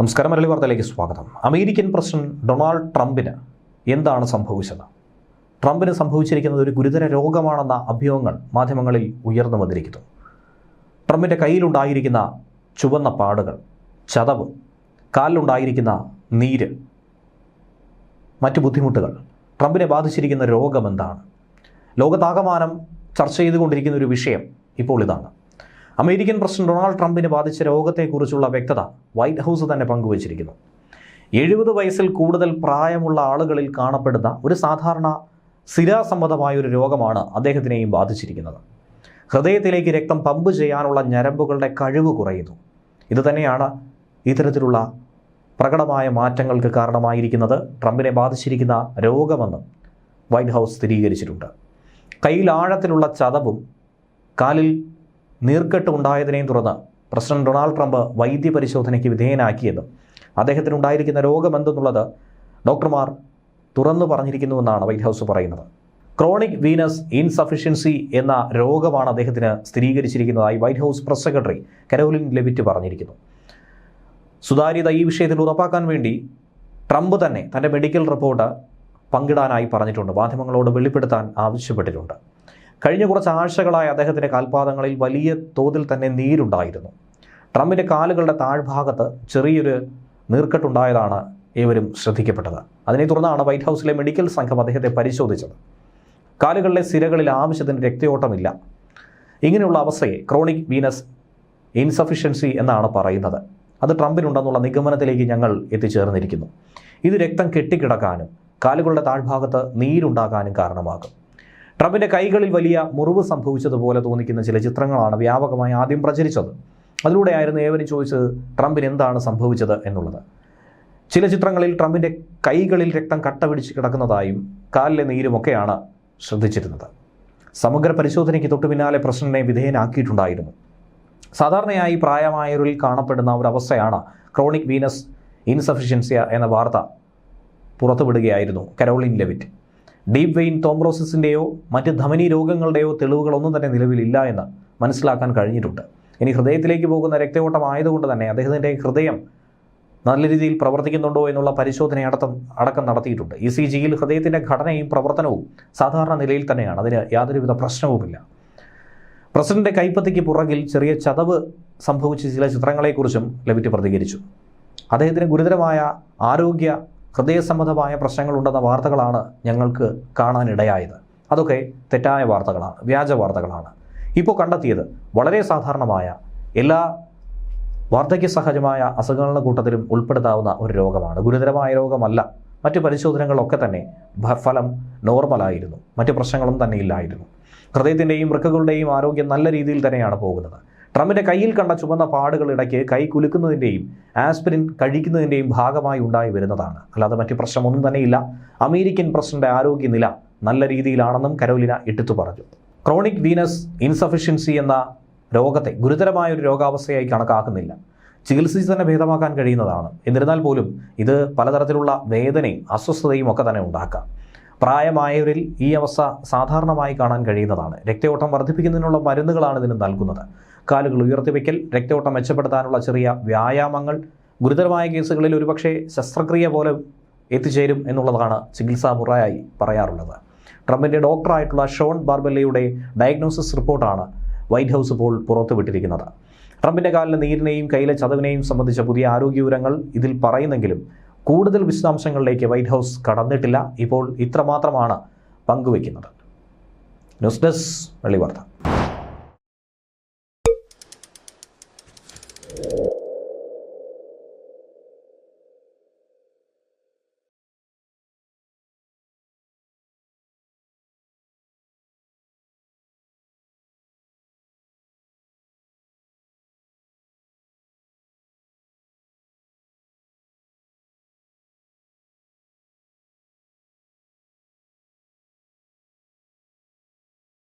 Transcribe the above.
നമസ്കാരം മരളി വാർത്തയിലേക്ക് സ്വാഗതം. അമേരിക്കൻ പ്രസിഡന്റ് ഡൊണാൾഡ് ട്രംപിന് എന്താണ് സംഭവിച്ചത്? ട്രംപിന് സംഭവിച്ചിരിക്കുന്നത് ഒരു ഗുരുതര രോഗമാണെന്ന അഭ്യൂഹങ്ങൾ മാധ്യമങ്ങളിൽ ഉയർന്നു വന്നിരിക്കുന്നു. ട്രംപിന്റെ കയ്യിലുണ്ടായിരിക്കുന്ന ചുവന്ന പാടുകൾ ചതവ് കാലിലുണ്ടായിരിക്കുന്ന നീര് മറ്റു ബുദ്ധിമുട്ടുകൾ ട്രംപിനെ ബാധിച്ചിരിക്കുന്ന രോഗം എന്താണ്? ലോകത്താകമാനം ചർച്ച ചെയ്തുകൊണ്ടിരിക്കുന്ന ഒരു വിഷയം ഇപ്പോൾ ഇതാണ്. അമേരിക്കൻ പ്രസിഡന്റ് ഡൊണാൾഡ് ട്രംപിനെ ബാധിച്ച രോഗത്തെക്കുറിച്ചുള്ള വ്യക്തത വൈറ്റ് ഹൗസ് തന്നെ പങ്കുവച്ചിരിക്കുന്നു. എഴുപത് വയസ്സിൽ കൂടുതൽ പ്രായമുള്ള ആളുകളിൽ കാണപ്പെടുന്ന ഒരു സാധാരണ സ്ഥിരാസംബന്ധമായ ഒരു രോഗമാണ് അദ്ദേഹത്തിനെയും ബാധിച്ചിരിക്കുന്നത്. ഹൃദയത്തിലേക്ക് രക്തം പമ്പ് ചെയ്യാനുള്ള ഞരമ്പുകളുടെ കഴിവ് കുറയുന്നു. ഇത് തന്നെയാണ് ഇത്തരത്തിലുള്ള പ്രകടമായ മാറ്റങ്ങൾക്ക് കാരണമായിരിക്കുന്നത്. ട്രംപിനെ ബാധിച്ചിരിക്കുന്ന രോഗമെന്ന് വൈറ്റ് ഹൗസ് സ്ഥിരീകരിച്ചിട്ടുണ്ട്. കയ്യിൽ ആഴത്തിലുള്ള ചതവും കാലിൽ നീർക്കെട്ട് ഉണ്ടായതിനെയും തുടർന്ന് പ്രസിഡന്റ് ഡൊണാൾഡ് ട്രംപ് വൈദ്യ പരിശോധനയ്ക്ക് വിധേയനാക്കിയെന്നും അദ്ദേഹത്തിനുണ്ടായിരിക്കുന്ന രോഗമെന്തെന്നുള്ളത് ഡോക്ടർമാർ തുറന്നു പറഞ്ഞിരിക്കുന്നുവെന്നാണ് വൈറ്റ് ഹൗസ് പറയുന്നത്. ക്രോണിക് വീനസ് ഇൻസഫിഷ്യൻസി എന്ന രോഗമാണ് അദ്ദേഹത്തിന് സ്ഥിരീകരിച്ചിരിക്കുന്നതായി White House press secretary Karoline Leavitt പറഞ്ഞിരിക്കുന്നു. സുതാര്യത ഈ വിഷയത്തിൽ ഉറപ്പാക്കാൻ വേണ്ടി ട്രംപ് തന്നെ തന്റെ മെഡിക്കൽ റിപ്പോർട്ട് പങ്കിടാനായി പറഞ്ഞിട്ടുണ്ട്. മാധ്യമങ്ങളോട് വെളിപ്പെടുത്താൻ ആവശ്യപ്പെട്ടിട്ടുണ്ട്. കഴിഞ്ഞ കുറച്ച് ആഴ്ചകളായി അദ്ദേഹത്തിന്റെ കാൽപാദങ്ങളിൽ വലിയ തോതിൽ തന്നെ നീരുണ്ടായിരുന്നു. ട്രംപിന്റെ കാലുകളുടെ താഴ്ഭാഗത്ത് ചെറിയൊരു നീർക്കെട്ടുണ്ടായതാണ് ഏവരും ശ്രദ്ധിക്കപ്പെട്ടത്. അതിനെ തുടർന്നാണ് വൈറ്റ് ഹൗസിലെ മെഡിക്കൽ സംഘം അദ്ദേഹത്തെ പരിശോധിച്ചത്. കാലുകളിലെ സിരകളിൽ ആവശ്യത്തിന് രക്തയോട്ടമില്ല. ഇങ്ങനെയുള്ള അവസ്ഥയെ ക്രോണിക് വീനസ് ഇൻസഫിഷ്യൻസി എന്നാണ് പറയുന്നത്. അത് ട്രംപിനുണ്ടെന്നുള്ള നിഗമനത്തിലേക്ക് ഞങ്ങൾ എത്തിച്ചേർന്നിരിക്കുന്നു. ഇത് രക്തം കെട്ടിക്കിടക്കാനും കാലുകളുടെ താഴ്ഭാഗത്ത് നീരുണ്ടാകാനും കാരണമാകും. ട്രംപിന്റെ കൈകളിൽ വലിയ മുറിവ് സംഭവിച്ചതുപോലെ തോന്നിക്കുന്ന ചില ചിത്രങ്ങളാണ് വ്യാപകമായി ആദ്യം പ്രചരിച്ചത്. അതിലൂടെയായിരുന്നു ഏവരും ചോദിച്ചത് ട്രംപിന് എന്താണ് സംഭവിച്ചത് എന്നുള്ളത്. ചില ചിത്രങ്ങളിൽ ട്രംപിന്റെ കൈകളിൽ രക്തം കട്ട പിടിച്ച് കിടക്കുന്നതായും കാലിലെ നീരുമൊക്കെയാണ് ശ്രദ്ധിച്ചിരുന്നത്. സമഗ്ര പരിശോധനയ്ക്ക് തൊട്ടു പിന്നാലെ പ്രശ്നനെ വിധേയനാക്കിയിട്ടുണ്ടായിരുന്നു. സാധാരണയായി പ്രായമായവരിൽ കാണപ്പെടുന്ന ഒരു അവസ്ഥയാണ് ക്രോണിക് വീനസ് ഇൻസഫിഷ്യൻസിയ എന്ന വാർത്ത പുറത്തുവിടുകയായിരുന്നു കരോളിൻ ലെവിറ്റ്. ഡീപ് വെയിൻ തോംബ്രോസിസിന്റെയോ മറ്റ് ധമനി രോഗങ്ങളുടെയോ തെളിവുകളൊന്നും തന്നെ നിലവിലില്ല എന്ന് മനസ്സിലാക്കാൻ കഴിഞ്ഞിട്ടുണ്ട്. ഇനി ഹൃദയത്തിലേക്ക് പോകുന്ന രക്തയോട്ടം ആയതുകൊണ്ട് തന്നെ അദ്ദേഹത്തിന്റെ ഹൃദയം നല്ല രീതിയിൽ പ്രവർത്തിക്കുന്നുണ്ടോ എന്നുള്ള പരിശോധന അടക്കം അടക്കം നടത്തിയിട്ടുണ്ട്. ഇ സി ജിയിൽ ഹൃദയത്തിന്റെ ഘടനയും പ്രവർത്തനവും സാധാരണ നിലയിൽ തന്നെയാണ്. അതിന് യാതൊരുവിധ പ്രശ്നവുമില്ല. പ്രസിഡന്റ് കൈപ്പത്തിക്ക് പുറകിൽ ചെറിയ ചതവ് സംഭവിച്ച ചില ചിത്രങ്ങളെക്കുറിച്ചും ലെവിറ്റ് പ്രതികരിച്ചു. അദ്ദേഹത്തിന് ഗുരുതരമായ ആരോഗ്യ ഹൃദയ സംബന്ധമായ പ്രശ്നങ്ങളുണ്ടെന്ന വാർത്തകളാണ് ഞങ്ങൾക്ക് കാണാനിടയായത്. അതൊക്കെ തെറ്റായ വാർത്തകളാണ് വ്യാജ വാർത്തകളാണ്. ഇപ്പോൾ കണ്ടെത്തിയത് വളരെ സാധാരണമായ എല്ലാ വാർദ്ധക്യ സഹജമായ അസുഖങ്ങളുടെ കൂട്ടത്തിലും ഉൾപ്പെടുത്താവുന്ന ഒരു രോഗമാണ്. ഗുരുതരമായ രോഗമല്ല. മറ്റ് പരിശോധനകളൊക്കെ തന്നെ ഫലം നോർമലായിരുന്നു. മറ്റ് പ്രശ്നങ്ങളും തന്നെ ഇല്ലായിരുന്നു. ഹൃദയത്തിന്റെയും വൃക്കകളുടെയും ആരോഗ്യം നല്ല രീതിയിൽ തന്നെയാണ് പോകുന്നത്. ട്രംപിന്റെ കയ്യിൽ കണ്ട ചുവന്ന പാടുകൾ ഇടയ്ക്ക് കൈ കുലുക്കുന്നതിന്റെയും ആസ്പിരിൻ കഴിക്കുന്നതിന്റെയും ഭാഗമായി ഉണ്ടായി വരുന്നതാണ്. അല്ലാതെ മറ്റു പ്രശ്നമൊന്നും തന്നെയില്ല. അമേരിക്കൻ പ്രസിഡന്റ് ആരോഗ്യനില നല്ല രീതിയിലാണെന്നും കരോലിന എടുത്തു പറഞ്ഞു. ക്രോണിക് വീനസ് ഇൻസഫിഷ്യൻസി എന്ന രോഗത്തെ ഗുരുതരമായ ഒരു രോഗാവസ്ഥയായി കണക്കാക്കുന്നില്ല. ചികിത്സിച്ച് തന്നെ ഭേദമാക്കാൻ കഴിയുന്നതാണ്. എന്നിരുന്നാൽ പോലും ഇത് പലതരത്തിലുള്ള വേദനയും അസ്വസ്ഥതയും ഒക്കെ തന്നെ ഉണ്ടാക്കാം. പ്രായമായവരിൽ ഈ അവസ്ഥ സാധാരണമായി കാണാൻ കഴിയുന്നതാണ്. രക്തയോട്ടം വർദ്ധിപ്പിക്കുന്നതിനുള്ള മരുന്നുകളാണ് ഇതിന് നൽകുന്നത്. കാലുകൾ ഉയർത്തിവെക്കൽ രക്തയോട്ടം മെച്ചപ്പെടുത്താനുള്ള ചെറിയ വ്യായാമങ്ങൾ ഗുരുതരമായ കേസുകളിൽ ഒരുപക്ഷെ ശസ്ത്രക്രിയ പോലെ എത്തിച്ചേരും എന്നുള്ളതാണ് ചികിത്സാ മുറയായി പറയാറുള്ളത്. ട്രംപിന്റെ ഡോക്ടറായിട്ടുള്ള ഷോൺ ബാർബല്ലയുടെ ഡയഗ്നോസിസ് റിപ്പോർട്ടാണ് വൈറ്റ് ഹൗസ് ഇപ്പോൾ പുറത്തുവിട്ടിരിക്കുന്നത്. ട്രംപിന്റെ കാലിലെ നീരിനെയും കയ്യിലെ ചതവിനെയും സംബന്ധിച്ച പുതിയ ആരോഗ്യ വിവരങ്ങൾ ഇതിൽ പറയുന്നെങ്കിലും കൂടുതൽ വിശദാംശങ്ങളിലേക്ക് വൈറ്റ് ഹൗസ് കടന്നിട്ടില്ല. ഇപ്പോൾ ഇത്രമാത്രമാണ് പങ്കുവയ്ക്കുന്നത്. ന്യൂസ് ഡെസ്ക് വെള്ളി വാർത്ത